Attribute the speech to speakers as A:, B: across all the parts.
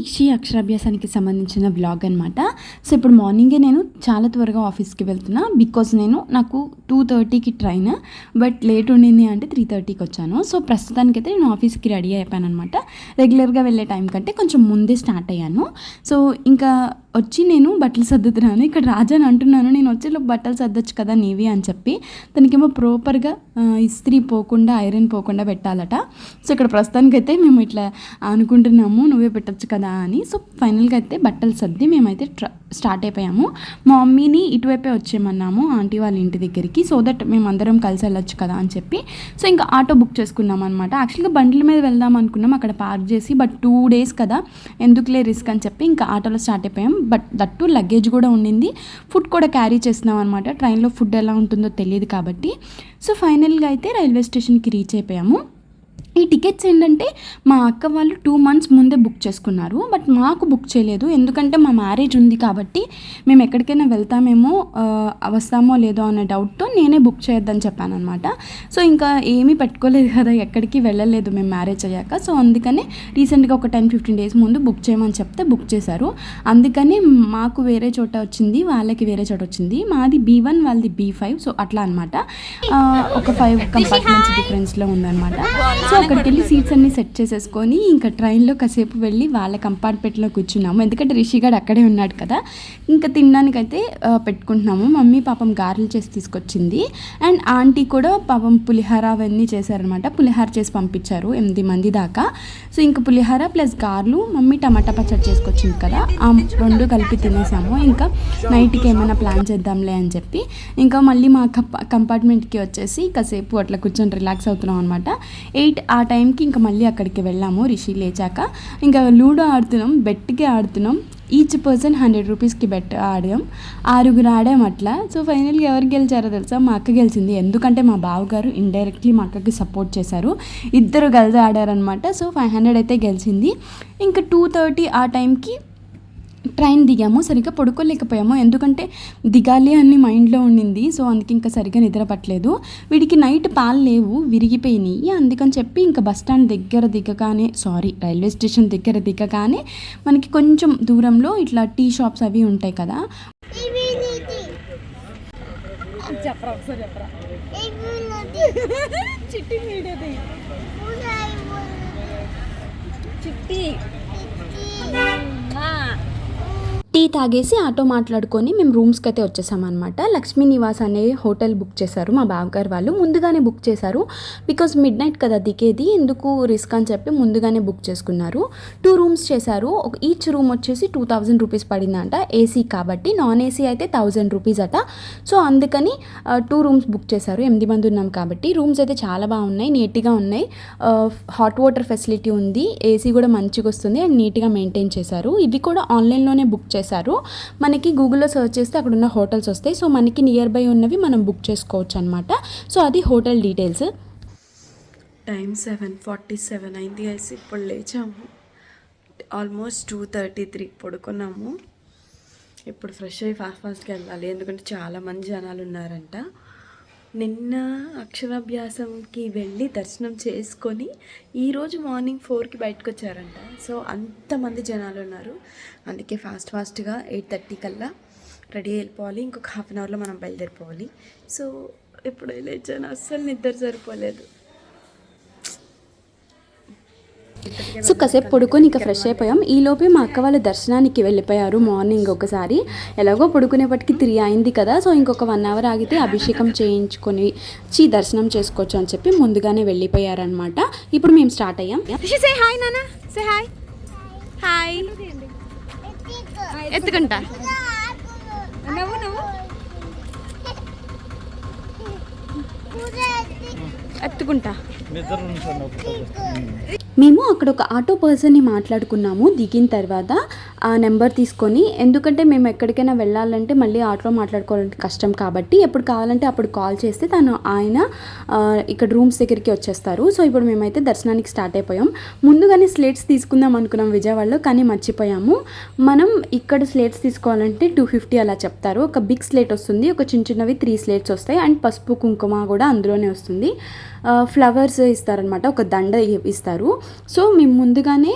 A: రిషి అక్షరాభ్యాసానికి సంబంధించిన బ్లాగ్ అనమాట సో ఇప్పుడు మార్నింగే నేను చాలా త్వరగా ఆఫీస్కి వెళ్తున్నా బికాస్ నేను నాకు టూ థర్టీకి ట్రైన్ బట్ లేట్ ఉండింది అంటే త్రీ థర్టీకి వచ్చాను. సో ప్రస్తుతానికైతే నేను ఆఫీస్కి రెడీ అయిపోయాను అనమాట రెగ్యులర్గా వెళ్ళే టైం కంటే కొంచెం ముందే స్టార్ట్ అయ్యాను. సో ఇంకా వచ్చి నేను బట్టలు సర్దుతున్నాను. ఇక్కడ రాజాని అంటున్నాను నేను వచ్చేలోపు బట్టలు సర్దొచ్చు కదా నీవి అని చెప్పి. తనకేమో ప్రాపర్గా ఇస్త్రీ పోకుండా ఐరన్ పోకుండా పెట్టాలట. సో ఇక్కడ ప్రస్తుతానికైతే మేము ఇట్లా అనుకుంటున్నాము నువ్వే పెట్టొచ్చు కదా అని. సో ఫైనల్గా అయితే బట్టలు సర్ది మేమైతే ట్ర స్టార్ట్ అయిపోయాము. మా మమ్మీని ఇటువైపే వచ్చేయమన్నాము ఆంటీ వాళ్ళ ఇంటి దగ్గరికి సో దట్ మేము అందరం కలిసి వెళ్ళొచ్చు కదా అని చెప్పి. సో ఇంకా ఆటో బుక్ చేసుకున్నాం అనమాట యాక్చువల్గా బండ్ల మీద వెళ్దాం అనుకున్నాం అక్కడ పార్క్ చేసి బట్ టూ డేస్ కదా ఎందుకులే రిస్క్ అని చెప్పి ఇంకా ఆటోలో స్టార్ట్ అయిపోయాం. బట్ దట్టు లగేజ్ కూడా ఉండింది. ఫుడ్ కూడా క్యారీ చేస్తున్నాం అనమాట ట్రైన్లో ఫుడ్ ఎలా ఉంటుందో తెలియదు కాబట్టి. సో ఫైనల్గా అయితే రైల్వే స్టేషన్కి రీచ్ అయిపోయాము. ఈ టికెట్స్ ఏంటంటే మా అక్క వాళ్ళు టూ మంత్స్ ముందే బుక్ చేసుకున్నారు బట్ మాకు బుక్ చేయలేదు. ఎందుకంటే మా మ్యారేజ్ ఉంది కాబట్టి మేము ఎక్కడికైనా వెళ్తామేమో వస్తామో లేదో అనే డౌట్తో నేనే బుక్ చేయొద్దని చెప్పాను అనమాట సో ఇంకా ఏమీ పెట్టుకోలేదు కదా ఎక్కడికి వెళ్ళలేదు మేము మ్యారేజ్ అయ్యాక. సో అందుకని రీసెంట్గా ఒక టెన్ ఫిఫ్టీన్ డేస్ ముందు బుక్ చేయమని చెప్తే బుక్ చేశారు. అందుకని మాకు వేరే చోట వచ్చింది వాళ్ళకి వేరే చోట వచ్చింది. మాది బీ వన్ వాళ్ళది బీ ఫైవ్ సో అట్లా అనమాట ఒక ఫైవ్ కంపార్ట్మెంట్స్ డిఫరెన్స్లో ఉందన్నమాట. సో అక్కడికి వెళ్ళి సీట్స్ అన్ని సెట్ చేసేసుకొని ఇంకా ట్రైన్లో కాసేపు వెళ్ళి వాళ్ళ కంపార్ట్మెంట్లో కూర్చున్నాము. ఎందుకంటే రిషిగాడు అక్కడే ఉన్నాడు కదా. ఇంకా తినడానికైతే పెట్టుకుంటున్నాము. మమ్మీ పాపం గారెలు చేసి తీసుకొచ్చింది. అండ్ ఆంటీ కూడా పాపం పులిహార అవన్నీ చేశారనమాట. పులిహార చేసి పంపించారు ఎనిమిది మంది దాకా. సో ఇంకా పులిహార ప్లస్ గారెలు మమ్మీ టమాటా పచ్చడి చేసుకొచ్చింది కదా. ఆ రెండు కలిపి తినేసాము. ఇంకా నైట్కి ఏమైనా ప్లాన్ చేద్దాంలే అని చెప్పి. ఇంకా మళ్ళీ మా కంపార్ట్మెంట్కి వచ్చేసి కాసేపు అట్లా కూర్చొని రిలాక్స్ అవుతున్నాం అనమాట ఎయిట్ ఆ టైంకి ఇంకా మళ్ళీ అక్కడికి వెళ్ళాము. రిషి లేచాక ఇంకా లూడో ఆడుతున్నాం బెట్కి ఆడుతున్నాం. ఈచ్ పర్సన్ హండ్రెడ్ రూపీస్కి బెట్ ఆడాం. ఆరుగురు ఆడాం అట్లా. సో ఫైనల్గా ఎవరు గెలిచారో తెలుసా? మా అక్క గెలిచింది. ఎందుకంటే మా బావగారు ఇండైరెక్ట్లీ మా అక్కకి సపోర్ట్ చేశారు. ఇద్దరు కలిసి ఆడారనమాట సో ఫైవ్ హండ్రెడ్ అయితే గెలిచింది. ఇంకా టూ థర్టీ ఆ టైంకి ట్రైన్ దిగాము సరిగ్గా పడుకోలేకపోయాము. ఎందుకంటే దిగాలి అని మైండ్లో ఉండింది సో అందుకే ఇంకా సరిగ్గా నిద్ర పట్టలేదు. వీడికి నైట్ పాలు లేవు విరిగిపోయినాయి. అందుకని చెప్పి ఇంకా బస్ స్టాండ్ దగ్గర దిగగానే సారీ రైల్వే స్టేషన్ దగ్గర దిగగానే మనకి కొంచెం దూరంలో ఇట్లా టీ షాప్స్ అవి ఉంటాయి కదా.
B: చెప్పరా ఒకసారి చెప్పరా. చిట్టి మీడది చిట్టి.
A: టీ తాగేసి ఆటో మాట్లాడుకొని మేము రూమ్స్కి అయితే వచ్చేసామన్నమాట. లక్ష్మీ నివాస్ అనే హోటల్ బుక్ చేశారు మా బావగారు వాళ్ళు. ముందుగానే బుక్ చేశారు. బికాజ్ మిడ్ నైట్ కదా దిగేది ఎందుకు రిస్క్ అని చెప్పి ముందుగానే బుక్ చేసుకున్నారు. టూ రూమ్స్ చేశారు. ఒక ఈచ్ రూమ్ వచ్చేసి టూ థౌజండ్ రూపీస్ పడిందంట ఏసీ కాబట్టి. నాన్ ఏసీ అయితే థౌజండ్ రూపీస్ అట. సో అందుకని టూ రూమ్స్ బుక్ చేశారు. ఎనిమిది మంది ఉన్నాం కాబట్టి. రూమ్స్ అయితే చాలా బాగున్నాయి నీట్గా ఉన్నాయి. హాట్ వాటర్ ఫెసిలిటీ ఉంది. ఏసీ కూడా మంచిగా వస్తుంది అండ్ నీట్గా మెయింటైన్ చేశారు. ఇవి కూడా ఆన్లైన్లోనే బుక్ చేశారు. మనకి గూగుల్లో సెర్చ్ చేస్తే అక్కడ ఉన్న హోటల్స్ వస్తాయి. సో మనకి నియర్ బై ఉన్నవి మనం బుక్ చేసుకోవచ్చు అనమాట సో అది hotel details
C: time seven forty seven అయింది కలిసి ఇప్పుడు లేచాము. ఆల్మోస్ట్ టూ థర్టీ త్రీ పడుకున్నాము. ఇప్పుడు ఫ్రెష్ అయ్యి ఫాస్ట్ ఫాస్ట్గా వెళ్ళాలి. ఎందుకంటే చాలామంది జనాలు ఉన్నారంట. నిన్న అక్షరాభ్యాసంకి వెళ్ళి దర్శనం చేసుకొని ఈరోజు మార్నింగ్ ఫోర్కి బయటకు వచ్చారంట సో అంతమంది జనాలు ఉన్నారు. అందుకే ఫాస్ట్ ఫాస్ట్గా ఎయిట్ థర్టీ కల్లా రెడీ వెళ్ళిపోవాలి ఇంకొక హాఫ్ అన్ అవర్లో మనం బయలుదేరిపోవాలి. సో ఇప్పుడు లేచాను అస్సలు నిద్ర సరిపోలేదు.
A: సో కాసేపు పడుకొని ఇంకా ఫ్రెష్ అయిపోయాం. ఈ లోపే మా అక్క వాళ్ళ దర్శనానికి వెళ్ళిపోయారు మార్నింగ్ ఒకసారి. ఎలాగో పడుకునేపటికి త్రీ అయింది కదా సో ఇంకొక వన్ అవర్ ఆగితే అభిషేకం చేయించుకొని చీ దర్శనం చేసుకోవచ్చు అని చెప్పి ముందుగానే వెళ్ళిపోయారనమాట ఇప్పుడు మేము స్టార్ట్ అయ్యాం.
B: సే హాయ్ నాన్న సే హాయ్ హాయ్ ఎత్తుకుంటా? నవ్వు నవ్వు. ఎత్తుకుంటా
A: మేము అక్కడ ఒక ఆటో పర్సన్ని మాట్లాడుకున్నాము దిగిన తర్వాత ఆ నెంబర్ తీసుకొని ఎందుకంటే మేము ఎక్కడికైనా వెళ్ళాలంటే మళ్ళీ ఆటోలో మాట్లాడుకోవాలంటే కష్టం కాబట్టి ఎప్పుడు కావాలంటే అప్పుడు కాల్ చేస్తే తను ఆయన ఇక్కడ రూమ్స్ దగ్గరికి వచ్చేస్తారు. సో ఇప్పుడు మేమైతే దర్శనానికి స్టార్ట్ అయిపోయాం. ముందుగానే స్లేట్స్ తీసుకుందాం అనుకున్నాం విజయవాడలో కానీ మర్చిపోయాము. మనం ఇక్కడ స్లేట్స్ తీసుకోవాలంటే టూ ఫిఫ్టీ అలా చెప్తారు. ఒక బిగ్ స్లేట్ వస్తుంది ఒక చిన్న చిన్నవి త్రీ స్లేట్స్ వస్తాయి అండ్ పసుపు కుంకుమ కూడా అందులోనే వస్తుంది. ఫ్లవర్స్ ఇస్తారనమాట ఒక దండ ఇస్తారు. సో మేము ముందుగానే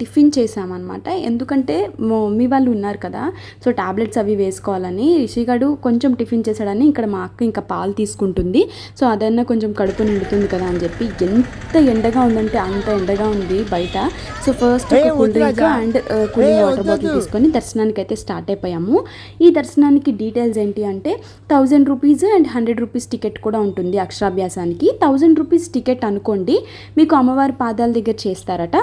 A: టిఫిన్ చేసామన్నమాట. ఎందుకంటే మా మమ్మీ వాళ్ళు ఉన్నారు కదా సో టాబ్లెట్స్ అవి వేసుకోవాలని. రిషిగాడు కొంచెం టిఫిన్ చేశాడని ఇక్కడ మా అక్క ఇంకా పాలు తీసుకుంటుంది. సో అదన్నా కొంచెం కడుపు నిండుతుంది కదా అని చెప్పి ఎంత ఎండగా ఉందంటే అంత ఎండగా ఉంది బయట. So first cool drink and cooling water bottle తీసుకొని దర్శనానికి అయితే స్టార్ట్ అయిపోయాము. ఈ దర్శనానికి డీటెయిల్స్ ఏంటి అంటే thousand rupees and hundred rupees ticket కూడా ఉంటుంది అక్షరాభ్యాసానికి. థౌజండ్ రూపీస్ టికెట్ అనుకోండి మీకు అమ్మవారి పాదాల దగ్గర చేస్తారట.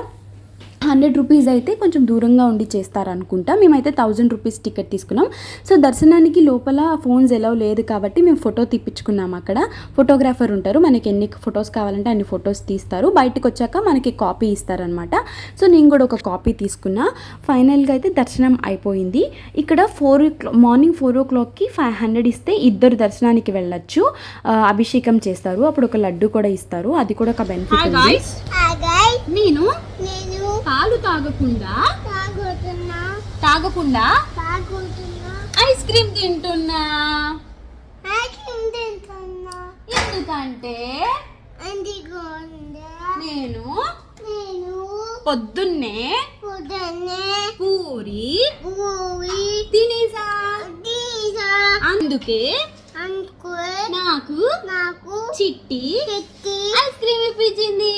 A: హండ్రెడ్ రూపీస్ అయితే కొంచెం దూరంగా ఉండి చేస్తారనుకుంటా. మేమైతే థౌజండ్ రూపీస్ టికెట్ తీసుకున్నాం. సో దర్శనానికి లోపల ఫోన్స్ ఎలా లేదు కాబట్టి మేము ఫోటో తీపించుకున్నాం అక్కడ. ఫోటోగ్రాఫర్ ఉంటారు. మనకి ఎన్ని ఫొటోస్ కావాలంటే అన్ని ఫొటోస్ తీస్తారు. బయటకు వచ్చాక మనకి కాపీ ఇస్తారనమాట. సో నేను కూడా ఒక కాపీ తీసుకున్నా. ఫైనల్గా అయితే దర్శనం అయిపోయింది. ఇక్కడ ఫోర్ మార్నింగ్ ఫోర్ ఓ క్లాక్కి ఫైవ్ హండ్రెడ్ ఇస్తే ఇద్దరు దర్శనానికి వెళ్ళొచ్చు. అభిషేకం చేస్తారు. అప్పుడు ఒక లడ్డు కూడా ఇస్తారు. అది కూడా ఒక బెనిఫిట్
B: నేను పాలు తాగకుండా?
D: తాగుతున్నా.
B: తాగకుండా? ఐస్ క్రీమ్ తింటున్నా. ఎందుకంటే? నేను
D: నేను
B: పొద్దున్నే
D: పొద్దున్నే
B: పూరి
D: పూరి
B: తినేసా.
D: తీసా
B: అందుకే నాకు
D: నాకు
B: చిట్టి
D: చిట్టి
B: ఐస్ క్రీమ్ ఇప్పించింది.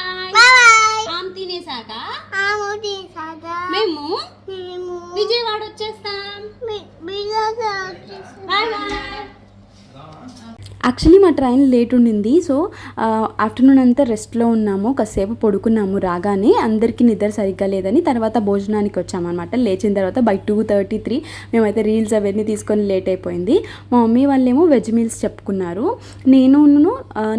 A: Actually మా ట్రైన్ లేట్ ఉండింది. సో ఆఫ్టర్నూన్ అంతా రెస్ట్లో ఉన్నాము. కాసేపు పడుకున్నాము రాగానే. అందరికీ నిద్ర సరిగ్గా లేదని తర్వాత భోజనానికి వచ్చామన్నమాట. లేచిన తర్వాత బై టూ థర్టీ త్రీ మేమైతే రీల్స్ అవన్నీ తీసుకొని లేట్ అయిపోయింది. మా మమ్మీ వాళ్ళేమో వెజ్ మీల్స్ చెప్పుకున్నారు. నేను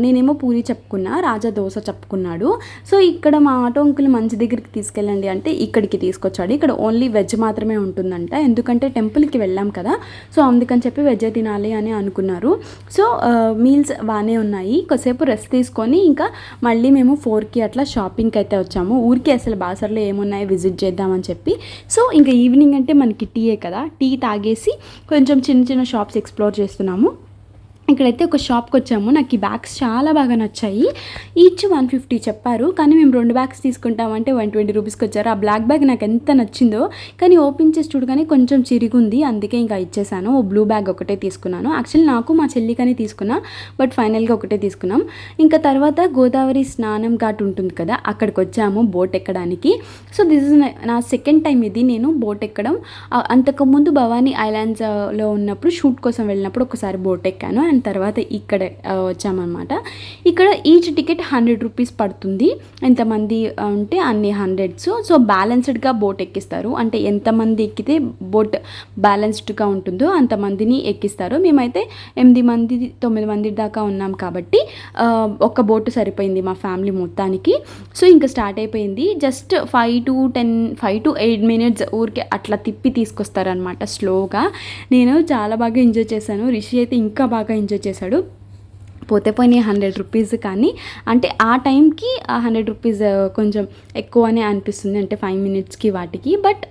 A: నేనేమో పూరి చెప్పుకున్నా రాజా దోశ చెప్పుకున్నాడు. సో ఇక్కడ మా ఆటో అంకుల్ మంచి దగ్గరికి తీసుకెళ్ళండి అంటే ఇక్కడికి తీసుకొచ్చాడు. ఇక్కడ ఓన్లీ వెజ్ మాత్రమే ఉంటుందంట. ఎందుకంటే టెంపుల్కి వెళ్ళాం కదా. సో అందుకని చెప్పి వెజ్ తినాలి అని అనుకున్నారు. సో మీల్స్ బాగానే ఉన్నాయి. కొద్దిసేపు రెస్ట్ తీసుకొని ఇంకా మళ్ళీ మేము ఫోర్కి అట్లా షాపింగ్కి అయితే వచ్చాము. ఊరికి అసలు బాసర్లో ఏమున్నాయి విజిట్ చేద్దామని చెప్పి. సో ఇంకా ఈవినింగ్ అంటే మనకి టీయే కదా. టీ తాగేసి కొంచెం చిన్న చిన్న షాప్స్ ఎక్స్ప్లోర్ చేస్తున్నాము. ఇక్కడైతే ఒక షాప్కి వచ్చాము. నాకు ఈ బ్యాగ్స్ చాలా బాగా నచ్చాయి. ఈచ్ వన్ ఫిఫ్టీ చెప్పారు. కానీ మేము రెండు బ్యాగ్స్ తీసుకుంటామంటే వన్ ట్వంటీ రూపీస్కి వచ్చారు. ఆ బ్లాక్ బ్యాగ్ నాకు ఎంత నచ్చిందో కానీ ఓపెన్ చేసి చూడగానే కొంచెం చిరిగుంది. అందుకే ఇంకా ఇచ్చేసాను. ఓ బ్లూ బ్యాగ్ ఒకటే తీసుకున్నాను. యాక్చువల్లీ నాకు మా చెల్లికని తీసుకున్నా బట్ ఫైనల్గా ఒకటే తీసుకున్నాం. ఇంకా తర్వాత గోదావరి స్నానం ఘాట్ ఉంటుంది కదా అక్కడికి వచ్చాము బోట్ ఎక్కడానికి. సో దిస్ ఇస్ నా సెకండ్ టైం ఇది. నేను బోట్ ఎక్కడం. అంతకుముందు భవానీ ఐలాండ్స్లో ఉన్నప్పుడు షూట్ కోసం వెళ్ళినప్పుడు ఒకసారి బోట్ ఎక్కాను. అండ్ తర్వాత ఇక్కడ వచ్చామన్నమాట. ఇక్కడ ఈచ్ టికెట్ హండ్రెడ్ రూపీస్ పడుతుంది. ఎంతమంది ఉంటే అన్ని హండ్రెడ్స్ సో బ్యాలెన్స్డ్గా బోట్ ఎక్కిస్తారు. అంటే ఎంతమంది ఎక్కితే బోట్ బ్యాలెన్స్డ్గా ఉంటుందో అంతమందిని ఎక్కిస్తారు. మేమైతే ఎనిమిది మంది తొమ్మిది మంది దాకా ఉన్నాం కాబట్టి ఒక బోటు సరిపోయింది మా ఫ్యామిలీ మొత్తానికి. సో ఇంకా స్టార్ట్ అయిపోయింది. Just five to ten five to eight minutes ఊరికే అట్లా తిప్పి తీసుకొస్తారనమాట స్లోగా నేను చాలా బాగా ఎంజాయ్ చేశాను. రిషి అయితే ఇంకా బాగా ఎంజాయ్ చేశాడు. పోతే పోయినాయి హండ్రెడ్ రూపీస్ కానీ అంటే ఆ టైంకి ఆ హండ్రెడ్ రూపీస్ కొంచెం ఎక్కువనే అనిపిస్తుంది అంటే ఫైవ్ మినిట్స్కి వాటికి. బట్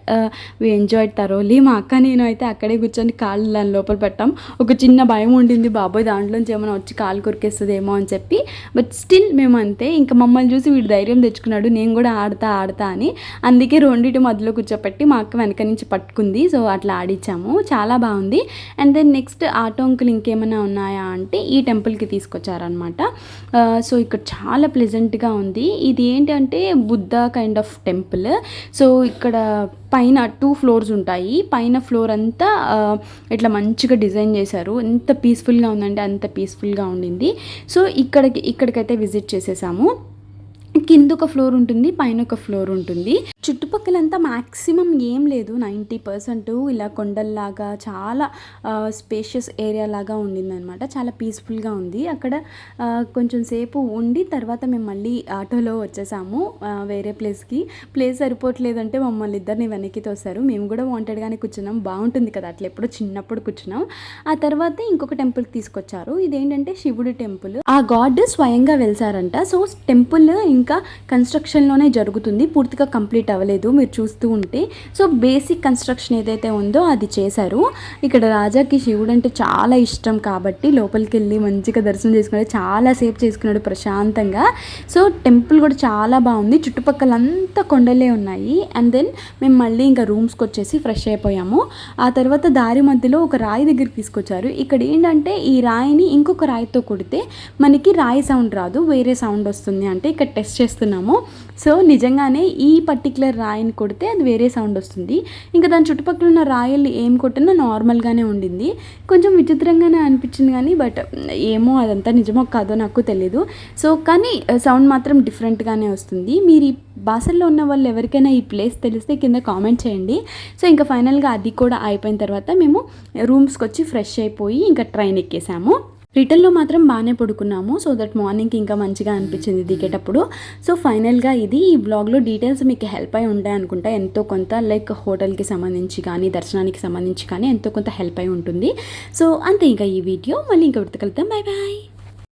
A: వి ఎంజాయ్ తరోలీ మా అక్క నేను అయితే అక్కడే కూర్చొని కాళ్ళు దాని లోపల పెట్టాం. ఒక చిన్న భయం ఉండింది బాబోయ్ దాంట్లోంచి ఏమైనా వచ్చి కాలు కొరికేస్తుందేమో అని చెప్పి. బట్ స్టిల్ మేము అంతే ఇంకా మమ్మల్ని చూసి వీడు ధైర్యం తెచ్చుకున్నాడు. నేను కూడా ఆడతా ఆడతా అని. అందుకే రెండింటి మధ్యలో కూర్చోపెట్టి మా అక్క వెనక నుంచి పట్టుకుంది. సో అట్లా ఆడిచ్చాము. చాలా బాగుంది. And then next auto uncle ఇంకేమైనా ఉన్నాయా అంటే ఈ టెంపుల్కి తీసుకొచ్చారనమాట సో ఇక్కడ చాలా ప్లెజెంట్గా ఉంది. ఇది ఏంటంటే Buddha kind of temple so ఇక్కడ పైన టూ ఫ్లోర్స్ ఉంటాయి. పైన ఫ్లోర్ అంతా ఇట్లా మంచిగా డిజైన్ చేశారు. ఎంత పీస్ఫుల్గా ఉందంటే అంత పీస్ఫుల్గా ఉండింది. సో ఇక్కడికి ఇక్కడికైతే విజిట్ చేసేసాము. కింద ఒక ఫ్లోర్ ఉంటుంది పైన ఒక ఫ్లోర్ ఉంటుంది. చుట్టుపక్కలంతా మ్యాక్సిమం ఏం లేదు. నైంటీ పర్సెంట్ ఇలా కొండల్లాగా చాలా స్పేషియస్ ఏరియా లాగా ఉండిందనమాట చాలా పీస్ఫుల్గా ఉంది. అక్కడ కొంచెం సేపు ఉండి తర్వాత మేము మళ్ళీ ఆటోలో వచ్చేసాము వేరే ప్లేస్కి ప్లేస్ సరిపోవట్లేదంటే మమ్మల్ని ఇద్దరిని వెనక్కి తోసారు. మేము కూడా వాంటెడ్గానే కూర్చున్నాం. బాగుంటుంది కదా అట్లా ఎప్పుడో చిన్నప్పుడు కూర్చున్నాం. ఆ తర్వాత ఇంకొక టెంపుల్కి తీసుకొచ్చారు. ఇదేంటంటే శివుడి టెంపుల్ ఆ గాడ్ స్వయంగా వెళ్తారంట సో టెంపుల్ ఇంకా ఇంకా కన్స్ట్రక్షన్లోనే జరుగుతుంది. పూర్తిగా కంప్లీట్ అవ్వలేదు మీరు చూస్తూ ఉంటే. సో బేసిక్ కన్స్ట్రక్షన్ ఏదైతే ఉందో అది చేశారు. ఇక్కడ రాజాకి శివుడు అంటే చాలా ఇష్టం కాబట్టి లోపలికి వెళ్ళి మంచిగా దర్శనం చేసుకున్నాడు. చాలా సేపు చేసుకున్నాడు ప్రశాంతంగా. సో టెంపుల్ కూడా చాలా బాగుంది. చుట్టుపక్కల అంతా కొండలే ఉన్నాయి. అండ్ దెన్ మేము మళ్ళీ ఇంకా రూమ్స్కి వచ్చేసి ఫ్రెష్ అయిపోయాము. ఆ తర్వాత దారి మధ్యలో ఒక రాయి దగ్గరికి తీసుకొచ్చారు. ఇక్కడ ఏంటంటే ఈ రాయిని ఇంకొక రాయితో కొడితే మనకి రాయి సౌండ్ రాదు వేరే సౌండ్ వస్తుంది. అంటే ఇక్కడ టెస్ట్ చేస్తున్నాము. సో నిజంగానే ఈ పర్టికులర్ రాయిని కొడితే అది వేరే సౌండ్ వస్తుంది. ఇంకా దాని చుట్టుపక్కల ఉన్న రాయలు ఏం కొట్టినా నార్మల్గానే ఉండింది. కొంచెం విచిత్రంగానే అనిపించింది కానీ బట్ ఏమో అదంతా నిజమో కాదో నాకు తెలియదు సో కానీ సౌండ్ మాత్రం డిఫరెంట్గానే వస్తుంది. మీరు ఈ బాసల్లో ఉన్న వాళ్ళు ఎవరికైనా ఈ ప్లేస్ తెలిస్తే కింద కామెంట్ చేయండి. సో ఇంకా ఫైనల్గా అది కూడా అయిపోయిన తర్వాత మేము రూమ్స్కి వచ్చి ఫ్రెష్ అయిపోయి ఇంకా ట్రైన్ ఎక్కేసాము. రిటర్న్లో మాత్రం బాగానే పడుకున్నాము. సో దట్ మార్నింగ్కి ఇంకా మంచిగా అనిపించింది దిగేటప్పుడు. సో ఫైనల్గా ఇది ఈ బ్లాగ్లో డీటెయిల్స్ మీకు హెల్ప్ అయి ఉంటాయి అనుకుంటా. ఎంతో కొంత లైక్ హోటల్కి సంబంధించి కానీ దర్శనానికి సంబంధించి కానీ ఎంతో కొంత హెల్ప్ అయి ఉంటుంది. సో అంతే ఇంకా ఈ వీడియో. మళ్ళీ ఇంకా విడతకలుద్దాం బాయ్ బాయ్.